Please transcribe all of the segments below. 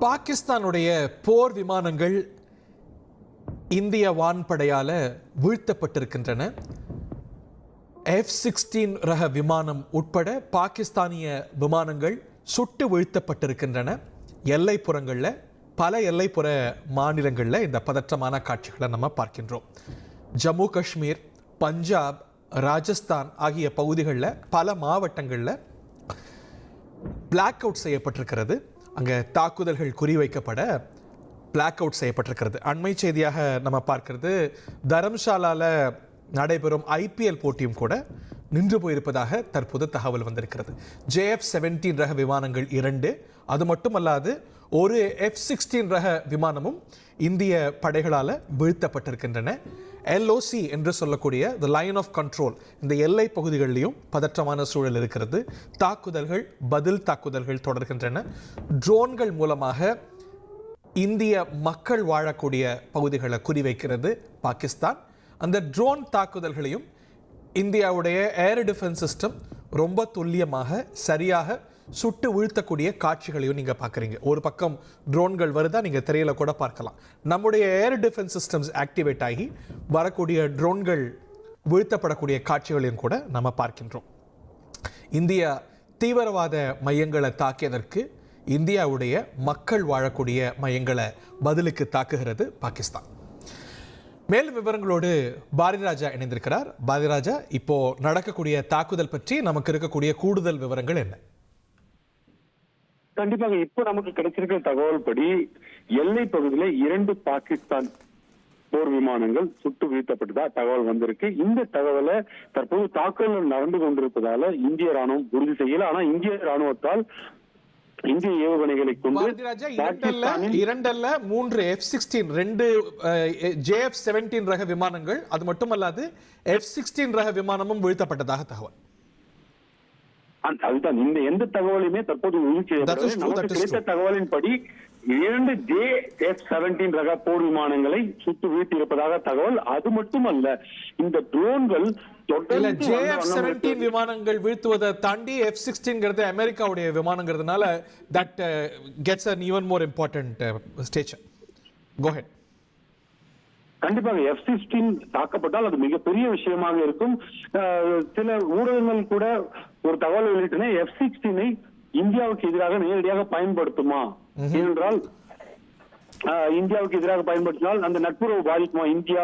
பாகிஸ்தானுடைய போர் விமானங்கள் இந்திய வான்படையால் வீழ்த்தப்பட்டிருக்கின்றன. எஃப் சிக்ஸ்டீன் ரக விமானம் உட்பட பாகிஸ்தானிய விமானங்கள் சுட்டு வீழ்த்தப்பட்டிருக்கின்றன. எல்லைப்புறங்களில் பல எல்லைப்புற மாநிலங்களில் இந்த பதற்றமான காட்சிகளை நம்ம பார்க்கின்றோம். ஜம்மு காஷ்மீர் பஞ்சாப் ராஜஸ்தான் ஆகிய பகுதிகளில் பல மாவட்டங்களில் பிளாக் அவுட் செய்யப்பட்டிருக்கிறது. அங்கே தாக்குதல்கள் குறிவைக்கப்பட பிளாக் அவுட் செய்யப்பட்டிருக்கிறது. அண்மை செய்தியாக நம்ம பார்க்கறது தரம்சாலாவில் நடைபெறும் ஐபிஎல் போட்டியும் கூட நின்று போயிருப்பதாக தற்போது தகவல் வந்திருக்கிறது. ஜேஎஃப் செவன்டீன் ரக விமானங்கள் இரண்டு அது மட்டுமல்லாது ஒரு எஃப் சிக்ஸ்டீன் ரக விமானமும் இந்திய படைகளால் வீழ்த்தப்பட்டிருக்கின்றன. எல்ஓசி என்று சொல்லக்கூடிய த லைன் ஆஃப் கண்ட்ரோல் இந்த எல்லை பகுதிகளிலும் பதற்றமான சூழல் இருக்கிறது. தாக்குதல்கள் பதில் தாக்குதல்கள் தொடர்கின்றன. ட்ரோன்கள் மூலமாக இந்திய மக்கள் வாழக்கூடிய பகுதிகளை குறிவைக்கிறது பாகிஸ்தான். அந்த ட்ரோன் தாக்குதல்களையும் இந்தியாவுடைய ஏர் டிஃபென்ஸ் சிஸ்டம் ரொம்ப துல்லியமாக சரியாக சுட்டு வீழ்த்தக்கூடிய காட்சிகளையும் நீங்கள் பார்க்குறீங்க. ஒரு பக்கம் ட்ரோன்கள் வருதா நீங்கள் திரையில் கூட பார்க்கலாம். நம்முடைய ஏர் டிஃபென்ஸ் சிஸ்டம்ஸ் ஆக்டிவேட் ஆகி வரக்கூடிய ட்ரோன்கள் வீழ்த்தப்படக்கூடிய காட்சிகளையும் கூட நம்ம பார்க்கின்றோம். இந்தியா தீவிரவாத மையங்களை தாக்கியதற்கு இந்தியாவுடைய மக்கள் வாழக்கூடிய மையங்களை பதிலுக்கு தாக்குகிறது பாகிஸ்தான். மேலும் விவரங்களோடு பாரதிராஜா இணைந்திருக்கிறார். பாரதிராஜா இப்போ நடக்கக்கூடிய தாக்குதல் பற்றி நமக்கு இருக்கக்கூடிய கூடுதல் விவரங்கள் என்ன? கண்டிப்பாக இப்போ நமக்கு கிடைச்சிருக்கிற தகவல் படி எல்லை பகுதியில இரண்டு பாகிஸ்தான் போர் விமானங்கள் சுட்டு வீழ்த்தப்பட்டதா தகவல் வந்திருக்கு. இந்த தகவலை தற்போது தாக்குதல் நடந்து கொண்டிருப்பதால இந்திய ராணுவம் உறுதி செய்யல. ஆனா இந்திய ராணுவத்தால் இந்திய ஏவுகணைகளை கொண்டு இரண்டல்ல மூன்று எஃப் சிக்ஸ்டீன் ரெண்டு ஜேஎஃப் செவன்டீன் ரக விமானங்கள் அது மட்டுமல்லாது எஃப் சிக்ஸ்டீன் ரக விமானமும் வீழ்த்தப்பட்டதாக தகவல். அதுதான் இந்த எந்த தகவலையுமே தற்போது உறுதி true, நமக்கு கிடைத்த தகவலின்படி இரண்டு ஜே எஃப் செவன்டீன் ரக போர் விமானங்களை சுட்டு வீழ்த்தியிருப்பதாக தகவல். அது மட்டுமல்ல இந்த ட்ரோன்கள் செவன்டீன் இருக்கிறது. விமானங்கள் வீழ்த்துவதை தாண்டி எஃப் சிக்ஸ்டீன்ங்கிறது அமெரிக்காவுடைய விமானங்கிறதுனால that gets an even more important station go ahead கண்டிப்பாக எஃப் சிக்ஸ்டீன் தாக்கப்பட்டால் அது மிகப்பெரிய விஷயமாக இருக்கும். சில ஊடகங்கள் கூட ஒரு தகவல் வெளியிட்டன எஃப் சிக்ஸ்டீனை இந்தியாவுக்கு எதிராக நேரடியாக பயன்படுத்துமா? ஏனென்றால் இந்தியாவுக்கு எதிராக பயன்படுத்தினால் அந்த நட்புறவு பாதிக்குமா? இந்தியா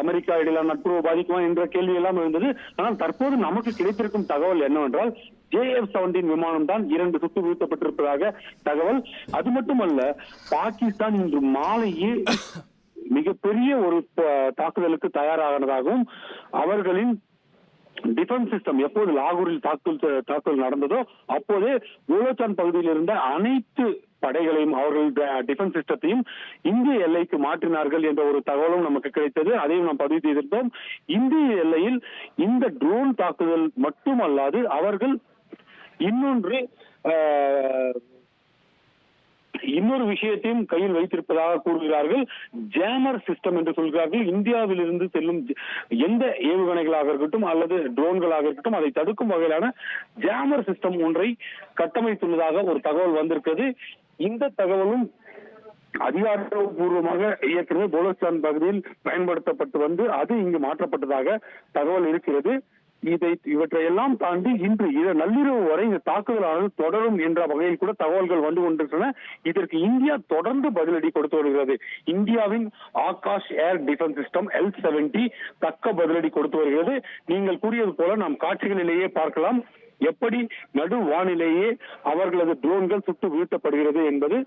அமெரிக்கா இடையிலான நட்புறவு பாதிக்குமா என்ற கேள்வி எல்லாம் இருந்தது ஆனால் தற்போது நமக்கு கிடைத்திருக்கும் தகவல் என்னவென்றால் ஜேஎஃப் செவன்டீன் விமானம் தான் இரண்டு சுட்டு வீழ்த்தப்பட்டிருப்பதாக தகவல். அது மட்டுமல்ல பாகிஸ்தான் இன்று மாலையே மிகப்பெரிய ஒரு தாக்குதலுக்கு தயாரானதாகவும் அவர்களின் டிஃபென்ஸ் சிஸ்டம் எப்போது லாகூரில் தாக்குதல் தாக்குதல் நடந்ததோ அப்போதே கோலோச்சான் பகுதியில் இருந்த அனைத்து படைகளையும் அவர்கள் டிஃபென்ஸ் சிஸ்டத்தையும் இந்திய எல்லைக்கு மாற்றினார்கள் என்ற ஒரு தகவலும் நமக்கு கிடைத்தது. அதையும் நாம் பதிவு செய்திருந்தோம். இந்திய எல்லையில் இந்த ட்ரோன் தாக்குதல் மட்டுமல்லாது அவர்கள் இன்னொன்று இன்னொரு விஷயத்தையும் கையில் வைத்திருப்பதாக கூறுகிறார்கள். ஜேமர் சிஸ்டம் என்று சொல்கிறார்கள். இந்தியாவில் இருந்து செல்லும் எந்த ஏவுகணைகளாக இருக்கட்டும் அல்லது ட்ரோன்களாக இருக்கட்டும் அதை தடுக்கும் வகையிலான ஜேமர் சிஸ்டம் ஒன்றை கட்டமைத்துள்ளதாக ஒரு தகவல் வந்திருக்கிறது. இந்த தகவலும் அதிகாரப்பூர்வமாக ஏற்கனவே போலஸ்தான் பகுதியில் பயன்படுத்தப்பட்டு வந்து அது இங்கு மாற்றப்பட்டதாக தகவல் இருக்கிறது. இதை இவற்றையெல்லாம் தாண்டி இன்று இது நள்ளிரவு வரை இந்த தாக்குதலானது தொடரும் என்ற வகையில் கூட தகவல்கள் வந்து கொண்டிருக்கின்றன. இதற்கு இந்தியா தொடர்ந்து பதிலடி கொடுத்து வருகிறது. இந்தியாவின் Akash air defence system L seventy தக்க பதிலடி கொடுத்து வருகிறது. நீங்கள் கூறியது போல நாம் காட்சிகளிலேயே பார்க்கலாம். எப்படி நடு வானிலேயே அவர்களது ட்ரோன்கள் சுட்டு வீழ்த்தப்படுகிறது என்பது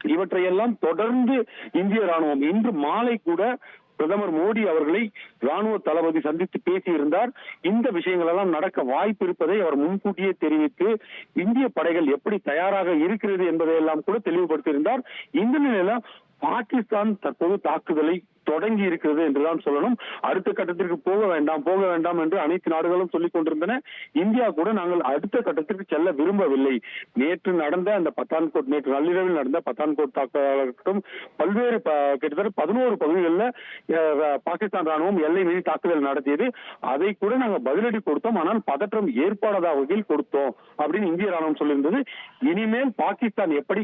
இவற்றையெல்லாம் தொடர்ந்து இந்திய ராணுவம் இன்று மாலை கூட பிரதமர் மோடி அவர்களை ராணுவ தளபதி சந்தித்து பேசியிருந்தார். இந்த விஷயங்கள் எல்லாம் நடக்க வாய்ப்பு இருப்பதை அவர் முன்கூட்டியே தெரிவித்து இந்திய படைகள் எப்படி தயாராக இருக்கிறது என்பதை எல்லாம் கூட தெளிவுபடுத்தியிருந்தார். இந்த நிலையில பாகிஸ்தான் தற்போது தாக்குதலை தொடங்கி இருக்கிறது என்றுதான் சொல்லணும். அடுத்த கட்டத்திற்கு போக வேண்டாம் போக வேண்டாம் என்று அனைத்து நாடுகளும் சொல்லிக் கொண்டிருந்தன. இந்தியா கூட நாங்கள் அடுத்த கட்டத்திற்கு செல்ல விரும்பவில்லை. நேற்று நடந்த அந்த பத்தான்கோட் நேற்று நள்ளிரவில் நடந்த பத்தான்கோட் தாக்குதலாக பல்வேறு கிட்டத்தட்ட பதினோரு பகுதிகளில் பாகிஸ்தான் ராணுவம் எல்லை மீறி தாக்குதல் நடத்தியது. அதை கூட நாங்கள் பதிலடி கொடுத்தோம். ஆனால் பதற்றம் ஏற்படாத வகையில் கொடுத்தோம் அப்படின்னு இந்திய ராணுவம் சொல்லியிருந்தது. இனிமேல் பாகிஸ்தான் எப்படி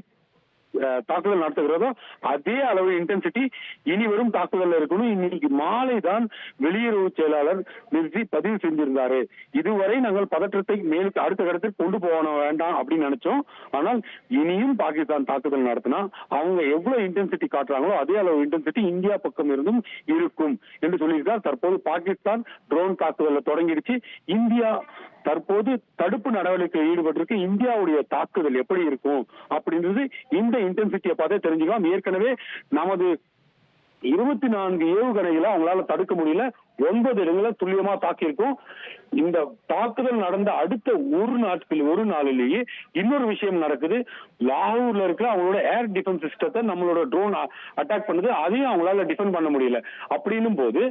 தாக்குதல் நடத்துகிறதோ அதே அளவு இன்டென்சிட்டி இனி வரும் தாக்குதல் இருக்கணும். இன்னைக்கு மாலை தான் வெளியுறவு செயலாளர் நிறுத்தி பதிவு செஞ்சிருந்தாரு. இதுவரை நாங்கள் பதற்றத்தை மேலுக்கு அடுத்த கட்டத்தில் கொண்டு போகணும் வேண்டாம் அப்படின்னு நினைச்சோம். ஆனால் இனியும் பாகிஸ்தான் தாக்குதல் நடத்தினா அவங்க எவ்வளவு இன்டென்சிட்டி காட்டுறாங்களோ அதே அளவு இன்டென்சிட்டி இந்தியா பக்கம் இருந்தும் இருக்கும் என்று சொல்லியிருக்கார் தற்போது பாகிஸ்தான் ட்ரோன் தாக்குதல்ல தொடங்கிடுச்சு. இந்தியா தற்போது தடுப்பு நடவடிக்கையில் ஈடுபட்டிருக்கு. இந்தியாவுடைய தாக்குதல் எப்படி இருக்கும் அப்படின்றது இந்த இன்டென்சிட்டியை பார்த்தே தெரிஞ்சுக்கலாம். ஏற்கனவே நமது இருபத்தி நான்கு ஏவுகணைகளை அவங்களால தடுக்க முடியல. ஒன்பது இடங்களை துல்லியமா தாக்கியிருக்கும். இந்த தாக்குதல் நடந்த அடுத்த ஒரு நாட்கள் ஒரு நாளிலேயே இன்னொரு விஷயம் நடக்குது. லாகூர்ல இருக்கிற அவங்களோட ஏர் டிஃபென்ஸ் சிஸ்டத்தை நம்மளோட ட்ரோன் அட்டாக் பண்ணுது. அதையும் அவங்களால டிஃபெண்ட் பண்ண முடியல. அப்படின்னும் போது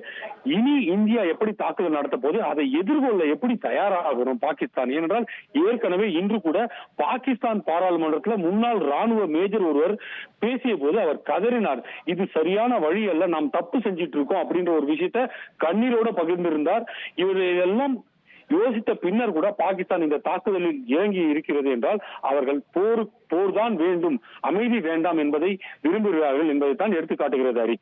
இனி இந்தியா எப்படி தாக்குதல் நடத்த போது அதை எதிர்கொள்ள எப்படி தயாராகணும் பாகிஸ்தான்? ஏனென்றால் ஏற்கனவே இன்று கூட பாகிஸ்தான் பாராளுமன்றத்தில் முன்னாள் ராணுவ மேஜர் ஒருவர் பேசிய போது அவர் கதறினார். இது சரியான வழி அல்ல நாம் தப்பு செஞ்சிட்டு இருக்கோம் அப்படின்ற ஒரு விஷயத்த கண்ணீரோட பகிர்ந்திருந்தார். இவர் எல்லாம் யோசித்த பின்னர் கூட பாகிஸ்தான் இந்த தாக்குதலில் இறங்கி இருக்கிறது என்றால் அவர்கள் போர் போர்தான் வேண்டும் அமைதி வேண்டாம் என்பதை விரும்புகிறார்கள் என்பதை தான் எடுத்துக்காட்டுகிறது ஹரி.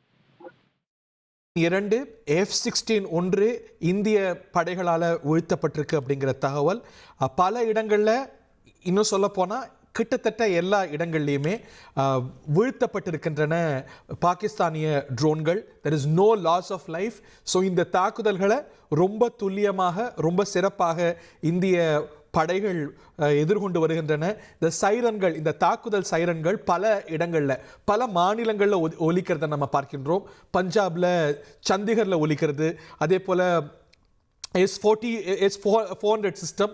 இரண்டு எஃப் சிக்ஸ்டீன் ஒன்று இந்திய படைகளால் வீழ்த்தப்பட்டிருக்கு அப்படிங்கிற தகவல். பல இடங்களில் இன்னும் சொல்ல போனால் கிட்டத்தட்ட எல்லா இடங்கள்லையுமே வீழ்த்தப்பட்டிருக்கின்றன பாகிஸ்தானிய ட்ரோன்கள் there is no loss of life so இந்த தாக்குதல்களை ரொம்ப துல்லியமாக ரொம்ப சிறப்பாக இந்திய படைகள் எதிர்கொண்டு வருகின்றன. இந்த சைரன்கள் இந்த தாக்குதல் சைரன்கள் பல இடங்களில் பல மாநிலங்களில் ஒ- ஒலிக்கிறதை நம்ம பார்க்கின்றோம். பஞ்சாபில் சண்டிகரில் ஒலிக்கிறது. அதே போல் S forty S four four hundred system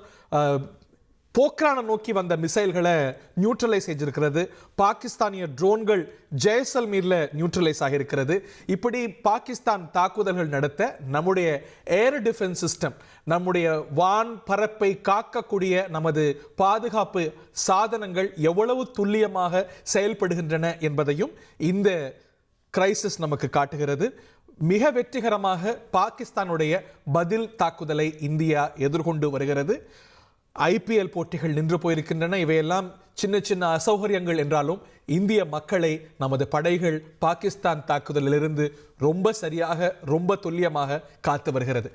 போக்ரானை நோக்கி வந்த மிசைல்களை நியூட்ரலைஸ் செஞ்சிருக்கிறது பாகிஸ்தானிய ட்ரோன்கள் ஜெய்சல்மீரில் நியூட்ரலைஸ் ஆகியிருக்கிறது. இப்படி பாகிஸ்தான் தாக்குதல்கள் நடத்த நம்முடைய ஏர் டிஃபென்ஸ் சிஸ்டம் நம்முடைய வான் பரப்பை காக்கக்கூடிய நமது பாதுகாப்பு சாதனங்கள் எவ்வளவு துல்லியமாக செயல்படுகின்றன என்பதையும் இந்த கிரைசிஸ் நமக்கு காட்டுகிறது. மிக வெற்றிகரமாக பாகிஸ்தானுடைய பதில் தாக்குதலை இந்தியா எதிர்கொண்டு வருகிறது. ஐபிஎல் போட்டிகள் நின்று போயிருக்கின்றன. இவையெல்லாம் சின்ன சின்ன அசௌகரியங்கள் என்றாலும் இந்திய மக்களை நமது படைகள் பாகிஸ்தான் தாக்குதலிலிருந்து ரொம்ப சரியாக ரொம்ப துல்லியமாக காத்து வருகிறது.